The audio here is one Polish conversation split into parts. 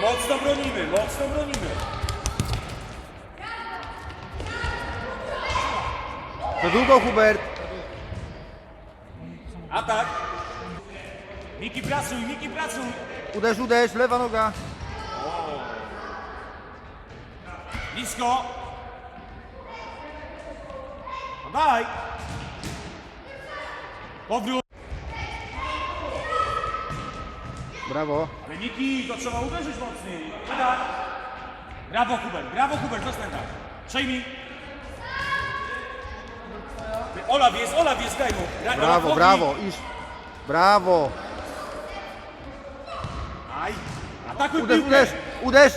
Mocno bronimy, mocno bronimy. Za długo Hubert. Atak. Miki pracuj, Miki pracuj. Uderz, uderz, lewa noga. Blisko. No daj. Powrót. Brawo. Ale Miki, to trzeba uderzyć mocniej. Tak. Brawo Hubert, brawo Hubert, zostań tak. Przejmij. Olaf jest, Olaf jest, daj mu. Daj Brawo, Olafowi. brawo. Iż. Brawo. Aj. Atakuj Uderz, piłkę. uderz, uderz.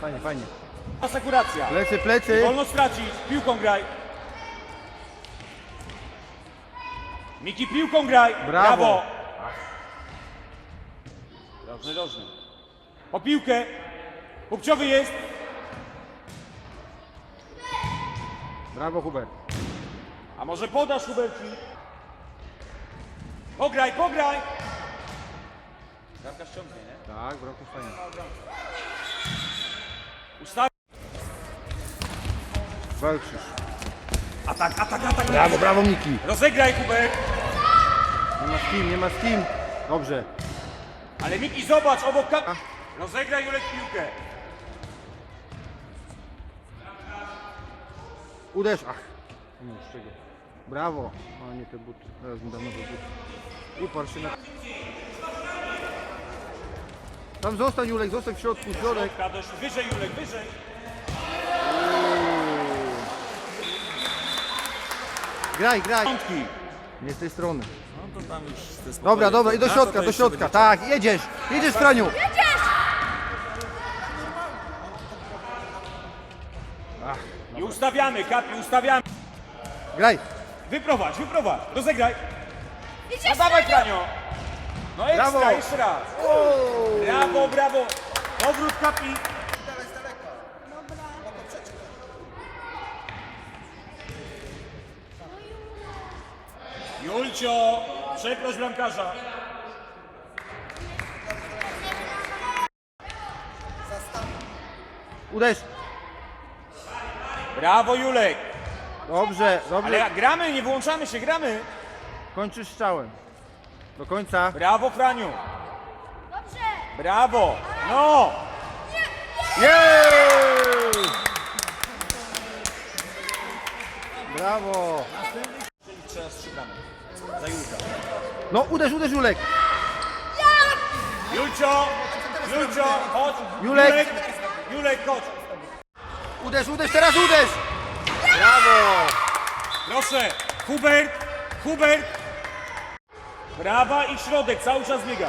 Fajnie, fajnie. Asekuracja. Plecy, plecy. Wolno stracić, piłką graj. Miki, piłką graj. Brawo. Dobrze, dobrze. Po piłkę. Kupciowy jest. Brawo Hubert. A może podasz Huberci? Pograj, pograj. Bramka ściągnie, nie? Tak, brawo, fajnie. Ustaw. Walczysz. Atak, atak, atak. Brawo, brawo Miki. Rozegraj Hubert. Nie ma z kim, nie ma z kim. Dobrze. Ale Miki, zobacz, obok kap... Rozegraj Julek piłkę. Uderz. Ach. Nie z czego. Brawo. O nie te buty. Teraz mi dam nowe buty. Uparł się na... Tam zostań Julek, zostań w środku. Środka, dość wyżej Julek, wyżej. Graj, graj. Piątki. Nie z tej strony. No to tam już ze. Dobra, dobra, i do środka, to do jeszcze środka. będzie Tak, jedziesz. Jedziesz Franiu. I ustawiamy, Kapi, ustawiamy. Graj. Wyprowadź, wyprowadź. Rozegraj. No dawaj, Franio. No ekstra, Brawo. jeszcze raz. Brawo, brawo. Powrót Kapi. Julcio, przeproś bramkarza. Uderz. Brawo, Julek. Dobrze, dobrze. Ale gramy, nie wyłączamy się, gramy. Kończysz strzałem. Do końca. Brawo, Franiu. Brawo. No. Jej! Brawo. Teraz szukamy. Za Julka. No uderz, uderz Julek. Julcio, Julcio, chodź. Julek. Julek, Julek chodź. Uderz, uderz, teraz uderz. Brawo. Proszę, Hubert, Hubert. Prawa i środek, cały czas biega.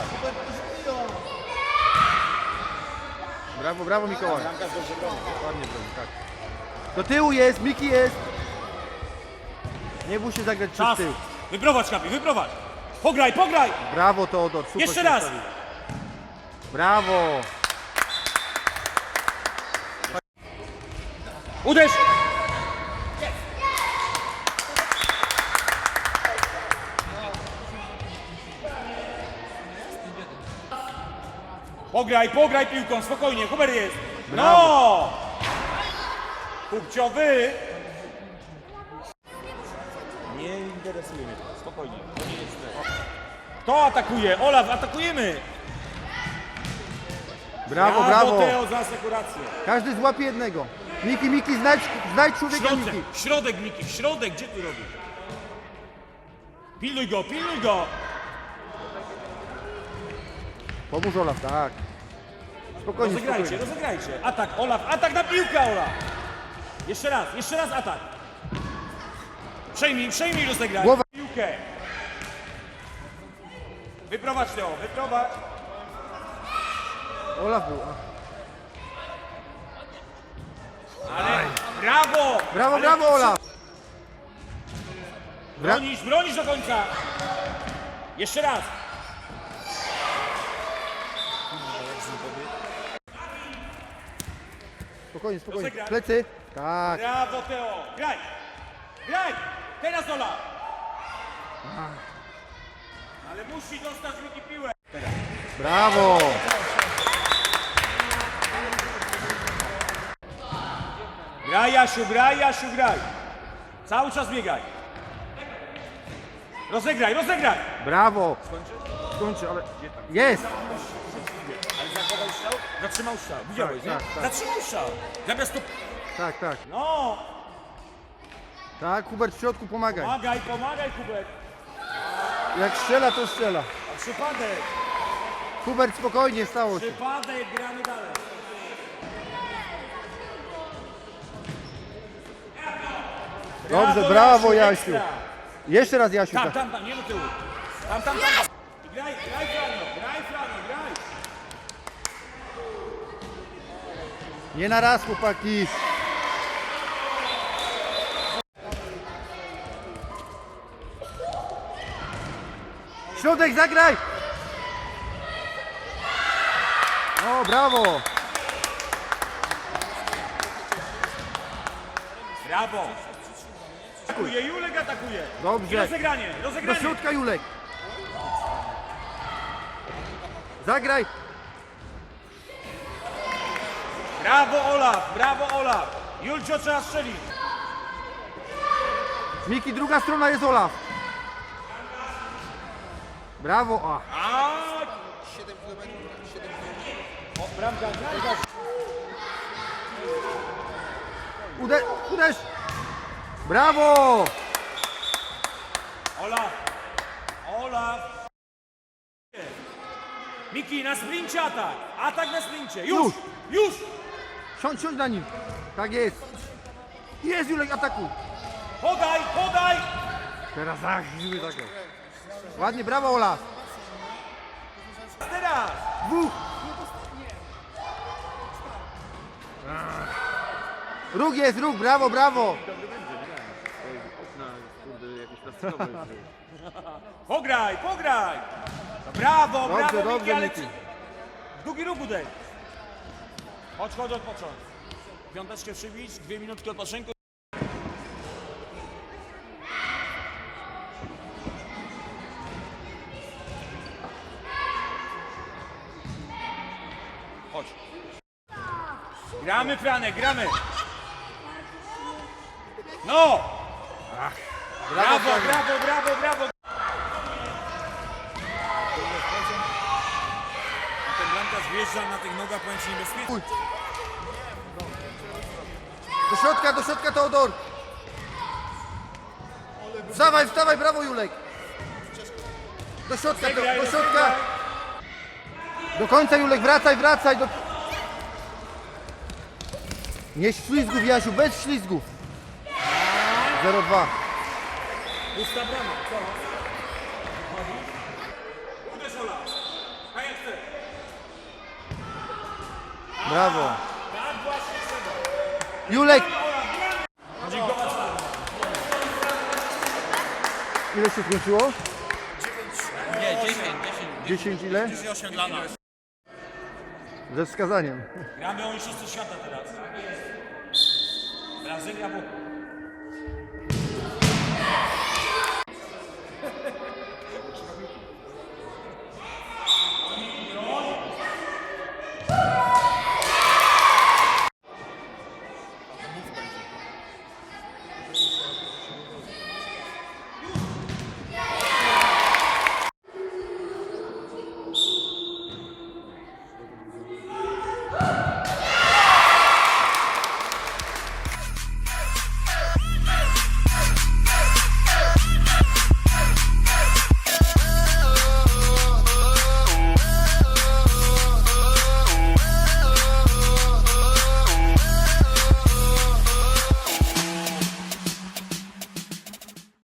Brawo, brawo Mikołaj. Bramkarz dobrze broni. Ładnie broni, tak. Do tyłu jest, Miki jest. Nie bój się zagrać przez Czas. tył. Wyprowadź, Kapi, wyprowadź. Pograj, pograj. Brawo Teodor, super Jeszcze się raz. ustawił. Brawo. Uderz. Pograj, pograj piłką, spokojnie, Hubert jest. No! Kupciowy. Spokojnie. To nie jest. Kto atakuje? Olaf, atakujemy. Brawo, brawo. Teo za asekurację. Każdy złapie jednego. Miki, Miki, znajdź, znajdź człowieka Środek, Miki. środek Miki, środek, gdzie ty robisz? Pilnuj go, pilnuj go. Pomóż Olaf, tak. Spokojnie, Rozegrajcie, spokojnie. rozegrajcie. Atak, Olaf, atak na piłkę, Olaf. Jeszcze raz, jeszcze raz atak. Przejmij, przejmij rozegraj. Głowa. Piłkę. Wyprowadź Teo, wyprowadź. Olaf był. Ale brawo! Brawo, Ale brawo Olaf. Bra Bronisz, bronisz do końca. Jeszcze raz. spokojnie, spokojnie. Rozegraj. Plecy. Tak. Brawo Teo, graj. Graj. Teraz Olaf. Ale musi dostać Miki piłę. Brawo! Graj Jasiu, graj Jasiu, graj. Cały czas biegaj. Rozegraj, rozegraj. Brawo! Skończy, ale... Jest! Ale zachował strzał? Zatrzymał strzał. Widziałeś, Tak, nie? tak, tak. Zatrzymał strzał. Zamiast to... Tak, tak. No, Tak, Hubert w środku pomagaj. pomagaj, pomagaj Hubert. Jak strzela, to strzela. A Przypadek, Hubert spokojnie, stało się. przypadek, gramy dalej. Dobrze, brawo Jasiu. ekstra. Jeszcze raz Jasiu. Tam, tak. tam, tam, nie do tyłu. Tam, tam, tam. Graj, graj Franio, graj Franio, graj. Nie na raz chłopaki. Środek zagraj! O, brawo! Brawo. Atakuje, Julek atakuje. Dobrze. I rozegranie, Do rozegranie. środka Julek! Zagraj! Brawo Olaf, brawo Olaf. Julcio trzeba strzelić. Miki, druga strona jest Olaf. Brawo! A. A. 7 km, 7 km. O, bramka, bramka. Uder, uderz! Brawo! Olaf. Olaf. Miki, na sprincie atak. Atak na sprincie. Już, Już. już. Siądź, siądź na nim. Tak jest. Jest Julek, atakuj. Podaj, podaj. Teraz tak, żeby zagrał. Ładnie, brawo Olaf. Teraz. Dwóch. Róg jest, róg, brawo, brawo. Pograj, pograj. Brawo, Dobrze, brawo Miki, dobrze, ale Miki. czy... Długi róg uderz. Chodź, chodź odpocząć. Piąteczkę przybić, dwie minutki odpoczynku. Gramy, Franek, gramy. No! Brawo, brawo, brawo, brawo. Ten bramkarz wjeżdża na tych nogach, powiem Ci niebezpiecznie. Do środka, do środka Teodor. Wstawaj, wstawaj, brawo Julek. Do środka, do, do środka. Do końca Julek, wracaj, wracaj. Do... Nie ślizgów Jasiu, bez ślizgów. 0-2. Pusta brama, co? Uderz Ola. Jak chcesz. Brawo. Tak właśnie trzeba. Julek, ile się skończyło? Nie, 10, 10. 10 ile? 8 dla nas. Ze wskazaniem. Gramy o mistrzostwo świata teraz. Brazylia, Włochy.